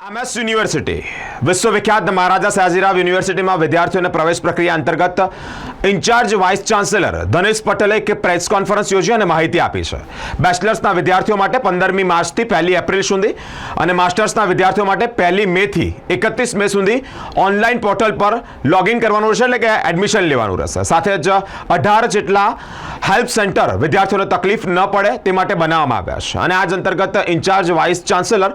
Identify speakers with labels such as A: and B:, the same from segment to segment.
A: MS university વિશ્વવિખ્યાત મહારાજા સયાજીરાવ યુનિવર્સિટીમાં વિદ્યાર્થીઓને પ્રવેશ પ્રક્રિયા અંતર્ગત ઇન્ચાર્જ વાઇસ ચાન્સેલર ધનેશ પટેલે એક પ્રેસ કોન્ફરન્સ યોજી અને માહિતી આપી છે. બેચલર્સના વિદ્યાર્થીઓ માટે પંદરમી માર્ચથી પહેલી એપ્રિલ સુધી અને માસ્ટર્સના વિદ્યાર્થીઓ માટે પહેલી મેથી એકત્રીસ મે સુધી ઓનલાઈન પોર્ટલ પર લોગિન કરવાનું રહેશે એટલે કે એડમિશન લેવાનું રહેશે. સાથે જ અઢાર જેટલા હેલ્પ સેન્ટર વિદ્યાર્થીઓને તકલીફ ન પડે તે માટે બનાવવામાં આવ્યા છે. અને આજ અંતર્ગત ઇન્ચાર્જ વાઇસ ચાન્સેલર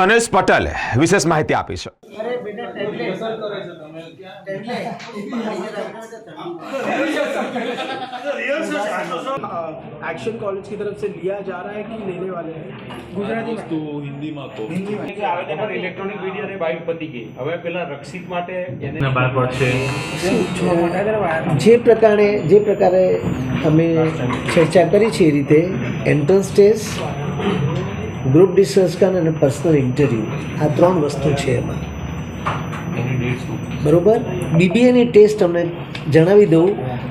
A: ધનેશ પટેલે વિશેષ માહિતી આપી છે
B: अरे बेटा टेबलेट
C: एक्शन कॉलेज की तरफ से लिया जा रहा है कि लेने वाले हैं
D: ગુજરાતી વસ્તુ હિન્દીમાં કહો
E: કે આવેદન પર ઇલેક્ટ્રોનિક મીડિયા અને બાઇક પતી ગઈ હવે પેલા રક્ષિત માટે એને
D: બહાર પડશે
B: જે પ્રકારે જે પ્રકારે અમે ચર્ચા કરી છે એ રીતે એન્ટ્રન્સ ટેસ્ટ ગ્રુપ ડિસ્કશન અને પર્સનલ ઇન્ટરવ્યૂ. આ ત્રણ વસ્તુ છે એમાં. બરોબર? બીબીએની ટેસ્ટ અમને જણાવી દઉં.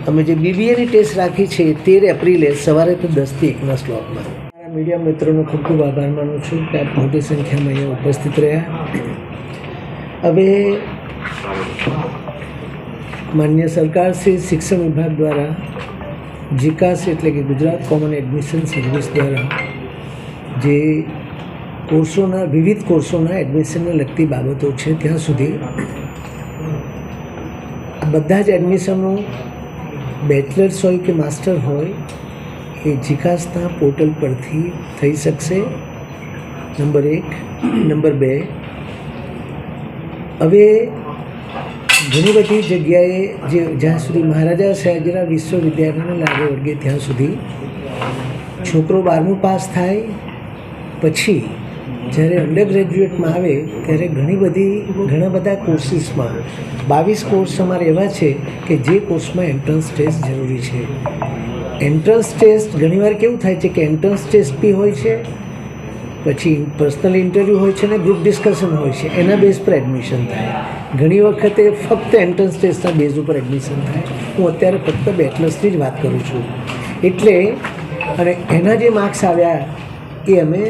B: અમે જે બીબીએની ટેસ્ટ રાખી છે તેર એપ્રિલે સવારે તો દસથી એકના સ્લોટમાં. મારા મીડિયા મિત્રોનો ખૂબ ખૂબ આભાર માનું છું કે આપ મોટી સંખ્યામાં અહીંયા ઉપસ્થિત રહ્યા. હવે માન્ય સરકાર શ્રી શિક્ષણ વિભાગ દ્વારા જીકાસ એટલે કે ગુજરાત કોમન એડમિશન સર્વિસ દ્વારા જે કોર્સોના, વિવિધ કોર્સોના એડમિશનને લગતી બાબતો છે ત્યાં સુધી. આ બધા જ એડમિશનો બેચલર્સ હોય કે માસ્ટર હોય, એ જીકાસના પોર્ટલ પરથી થઈ શકશે. નંબર એક. નંબર બે. હવે ઘણી બધી જગ્યાએ જે જ્યાં સુધી મહારાજા સયાજીરાવ વિશ્વવિદ્યાલયને લાગે વર્ગે ત્યાં સુધી છોકરો બારમું પાસ થાય પછી જ્યારે અંડર ગ્રેજ્યુએટમાં આવે, ત્યારે ઘણી બધી, ઘણા બધા કોર્સીસમાં બાવીસ કોર્સ અમારે એવા છે કે જે કોર્સમાં એન્ટ્રન્સ ટેસ્ટ જરૂરી છે. એન્ટ્રન્સ ટેસ્ટ ઘણીવાર કેવું થાય છે કે એન્ટ્રન્સ ટેસ્ટ બી હોય છે, પછી પર્સનલ ઇન્ટરવ્યૂ હોય છે ને ગ્રુપ ડિસ્કશન હોય છે. એના બેઝ પર એડમિશન થાય. ઘણી વખતે ફક્ત એન્ટ્રન્સ ટેસ્ટના બેઝ ઉપર એડમિશન થાય. હું અત્યારે ફક્ત બેચલર્સની જ વાત કરું છું. એટલે, અને એના જે માર્ક્સ આવ્યા એ અમે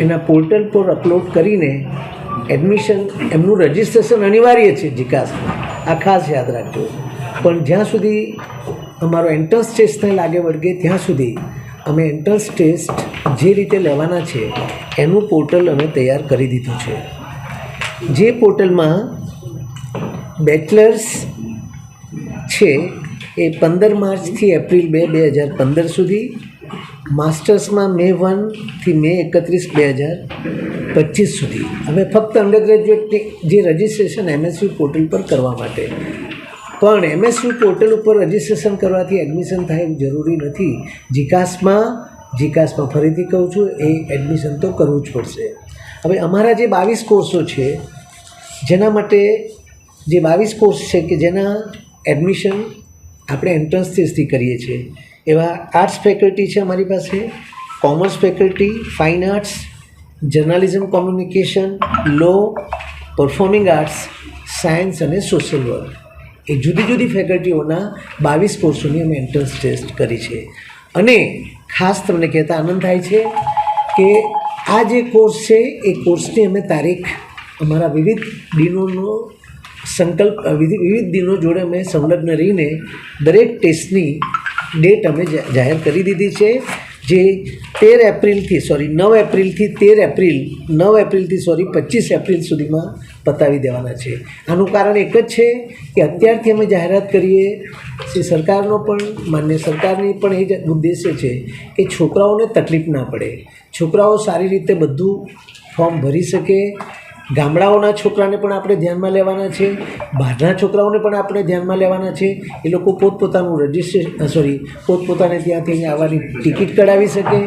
B: એના પોર્ટલ પર અપલોડ કરીને એડમિશન એમનું રજિસ્ટ્રેશન અનિવાર્ય છે જીકાસ આ ખાસ યાદ રાખજો. પણ જ્યાં સુધી અમારો એન્ટ્રન્સ ટેસ્ટને લાગે વળગે, ત્યાં સુધી અમે એન્ટ્રન્સ ટેસ્ટ જે રીતે લેવાના છે, એનું પોર્ટલ અમે તૈયાર કરી દીધું છે. જે પોર્ટલમાં બેચલર્સ છે એ પંદર માર્ચથી એપ્રિલ બે બે હજાર પંદર સુધી માસ્ટર્સમાં મે વનથી મે એકત્રીસ બે હજાર પચીસ સુધી. હવે ફક્ત અંડર ગ્રેજ્યુએટની જે રજિસ્ટ્રેશન એમએસયુ પોર્ટલ પર કરવા માટે. પણ એમએસયુ પોર્ટલ ઉપર રજિસ્ટ્રેશન કરવાથી એડમિશન થાય એવું જરૂરી નથી. જીકાસમાં જીકાસમાં ફરીથી કહું છું, એ એડમિશન તો કરવું જ પડશે. હવે અમારા જે બાવીસ કોર્સો છે, જેના માટે જે બાવીસ કોર્સ છે કે જેના એડમિશન આપણે એન્ટ્રન્સ ટેસ્ટથી કરીએ છીએ એવા આર્ટ્સ ફેકલ્ટી છે અમારી પાસે. Commerce faculty fine arts journalism communication law performing arts science અને સોશિયલ વર્ક એ જુદી જુદી ફેકલ્ટીઓના બાવીસ કોર્સોની અમે એન્ટ્રન્સ ટેસ્ટ કરી છે. અને ખાસ તમને કહેતા આનંદ થાય છે કે આ જે કોર્સ છે, એ કોર્સની અમે તારીખ અમારા વિવિધ દિનોનો સંકલ્પ, વિવિધ દિનો જોડે અમે સંલગ્ન રહીને દરેક ટેસ્ટની ડેટ અમે જાહેર કરી દીધી છે જે તેર એપ્રિલથી સોરી નવ એપ્રિલથી તેર એપ્રિલ, નવ એપ્રિલથી સોરી પચીસ એપ્રિલ સુધીમાં પતાવી દેવાના છે. આનું કારણ એક જ છે કે અત્યારથી અમે જાહેરાત કરીએ શ્રી સરકારનો પણ, માન્ય સરકારની પણ એ જ ઉદ્દેશ્ય છે કે છોકરાઓને તકલીફ ના પડે. છોકરાઓ સારી રીતે બધું ફોર્મ ભરી શકે ગામડાઓના છોકરાને પણ આપણે ધ્યાનમાં લેવાના છે, બહારના છોકરાઓને પણ આપણે ધ્યાનમાં લેવાના છે. એ લોકો પોતપોતાનું રજિસ્ટ્રેશન સોરી પોતપોતાને ત્યાંથી અહીંયા આવવાની ટિકિટ કઢાવી શકે,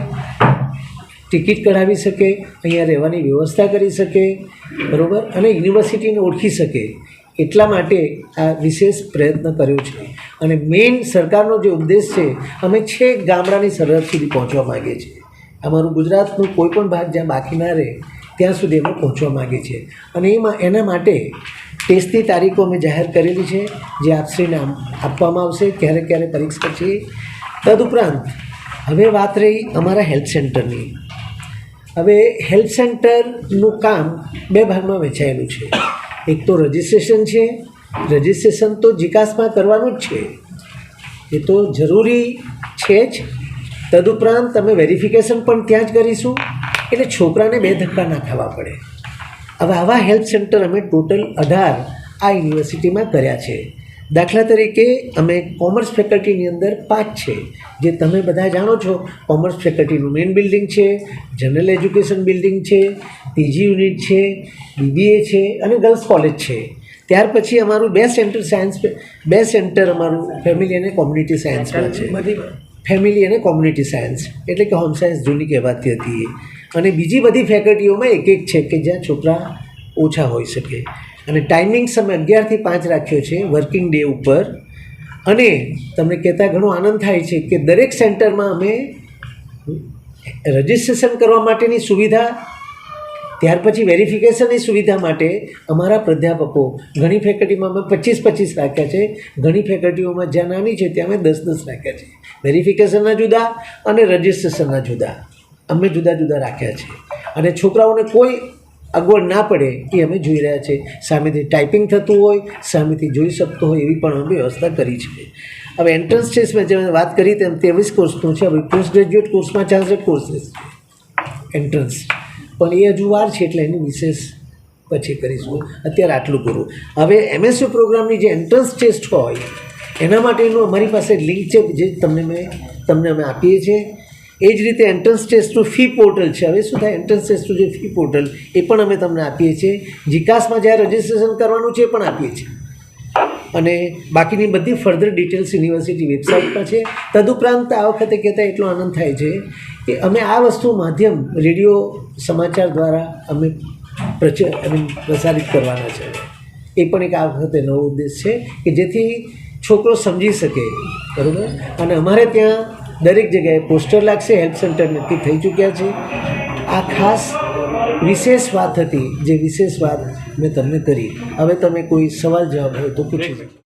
B: ટિકિટ કઢાવી શકે, અહીંયા રહેવાની વ્યવસ્થા કરી શકે, બરાબર? અને યુનિવર્સિટીને ઓળખી શકે. એટલા માટે આ વિશેષ પ્રયત્ન કર્યો છે. અને મેઇન સરકારનો જે ઉદ્દેશ છે, અમે છેક ગામડાની સરહદ સુધી પહોંચવા માગીએ છીએ. અમારું ગુજરાતનું કોઈ પણ ભાગ જ્યાં બાકી ના રહે ત્યાં સુધી અમે પહોંચવા માગીએ છીએ. અને એમાં એના માટે ટેસ્ટની તારીખો અમે જાહેર કરેલી છે, જે આપશ્રીને આપવામાં આવશે, ક્યારે ક્યારે પરીક્ષા છે તદુપરાંત હવે વાત રહી અમારા હેલ્થ સેન્ટરની. હવે હેલ્થ સેન્ટરનું કામ બે ભાગમાં વહેંચાયેલું છે. એક તો રજિસ્ટ્રેશન છે, રજિસ્ટ્રેશન તો જીકાસમાં કરવાનું જ છે. એ તો જરૂરી છે જ. તદુપરાંત તમે વેરિફિકેશન પણ ત્યાં જ કરીશું. એટલે છોકરાને બે ધક્કા ના ખાવા પડે. હવે આવા હેલ્થ સેન્ટર અમે ટોટલ અઢાર આ યુનિવર્સિટીમાં કર્યા છે. દાખલા તરીકે અમે કોમર્સ ફેકલ્ટીની અંદર પાંચ છે. જે તમે બધા જાણો છો કોમર્સ ફેકલ્ટીનું મેઇન બિલ્ડિંગ છે જનરલ એજ્યુકેશન બિલ્ડિંગ છે પીજી યુનિટ છે બીબીએ છે અને ગર્લ્સ કોલેજ છે. ત્યાર પછી અમારું બે સેન્ટર સાયન્સ બે સેન્ટર અમારું ફેમિલી અને કોમ્યુનિટી સાયન્સમાં છે. ફેમિલી અને કોમ્યુનિટી સાયન્સ. એટલે કે હોમ સાયન્સ જૂની કહેવાતી હતી અને બીજી બધી ફેકલ્ટીઓમાં એક એક છે કે જ્યાં છોકરા ઓછા હોઈ શકે. અને ટાઈમિંગ અમે અગિયારથી પાંચ રાખ્યો છે વર્કિંગ ડે ઉપર. અને તમને કહેતા ઘણો આનંદ થાય છે કે દરેક સેન્ટરમાં અમે રજિસ્ટ્રેશન કરવા માટેની સુવિધા, ત્યાર પછી વેરિફિકેશનની સુવિધા માટે અમારા પ્રાધ્યાપકો, ઘણી ફેકલ્ટીમાં અમે પચીસ પચીસ રાખ્યા છે. ઘણી ફેકલ્ટીઓમાં જ્યાં નાની છે ત્યાં અમે દસ દસ રાખ્યા છે. વેરિફિકેશનના જુદા અને રજિસ્ટ્રેશનના જુદા. અમે જુદા જુદા રાખ્યા છે. અને છોકરાઓને કોઈ અગવડ ના પડે એ અમે જોઈ રહ્યા છે. સામેથી ટાઈપિંગ થતું હોય, સામેથી જોઈ શકતો હોય એવી પણ અમે વ્યવસ્થા કરી છે. હવે એન્ટ્રન્સ ટેસ્ટમાં જે વાત કરી તેમ ત્રેવીસ કોર્સનું છે. હવે પોસ્ટ ગ્રેજ્યુએટ કોર્સમાં ચારસઠ કોર્સીસ એન્ટ્રન્સ પણ એ હજુ વાર છે એટલે એની વિશેષ પછી કરીશું. અત્યારે આટલું પૂરું હવે એમએસયુ પ્રોગ્રામની જે એન્ટ્રન્સ ટેસ્ટ હોય, એના માટેનું અમારી પાસે લિંક છે જે તમને મેં તમને અમે આપીએ છીએ. એ જ રીતે એન્ટ્રન્સ ટેસ્ટનું ફી પોર્ટલ છે. હવે શું થાય? એન્ટ્રન્સ ટેસ્ટનું જે ફી પોર્ટલ એ પણ અમે તમને આપીએ છીએ. જીકાસમાં જ્યાં રજિસ્ટ્રેશન કરવાનું છે, એ પણ આપીએ છીએ. અને બાકીની બધી ફર્ધર ડિટેલ્સ યુનિવર્સિટી વેબસાઇટ પર છે. તદુપરાંત આ વખતે કહેતા એટલો આનંદ થાય છે કે અમે આ વસ્તુ માધ્યમ રેડિયો સમાચાર દ્વારા અમે પ્રચ અમે પ્રસારિત કરવાના છે. એ પણ એક આ વખતે નવો ઉદ્દેશ છે કે જેથી છોકરો સમજી શકે, બરાબર? અને અમારે ત્યાં દરેક જગ્યાએ પોસ્ટર લાગશે હેલ્પ સેન્ટર નક્કી થઈ ચૂક્યા છે. આ ખાસ વિશેષ વાત હતી, જે વિશેષ વાત મેં તમને કરી. હવે તમે કોઈ સવાલ જવાબ હોય તો પૂછી શકો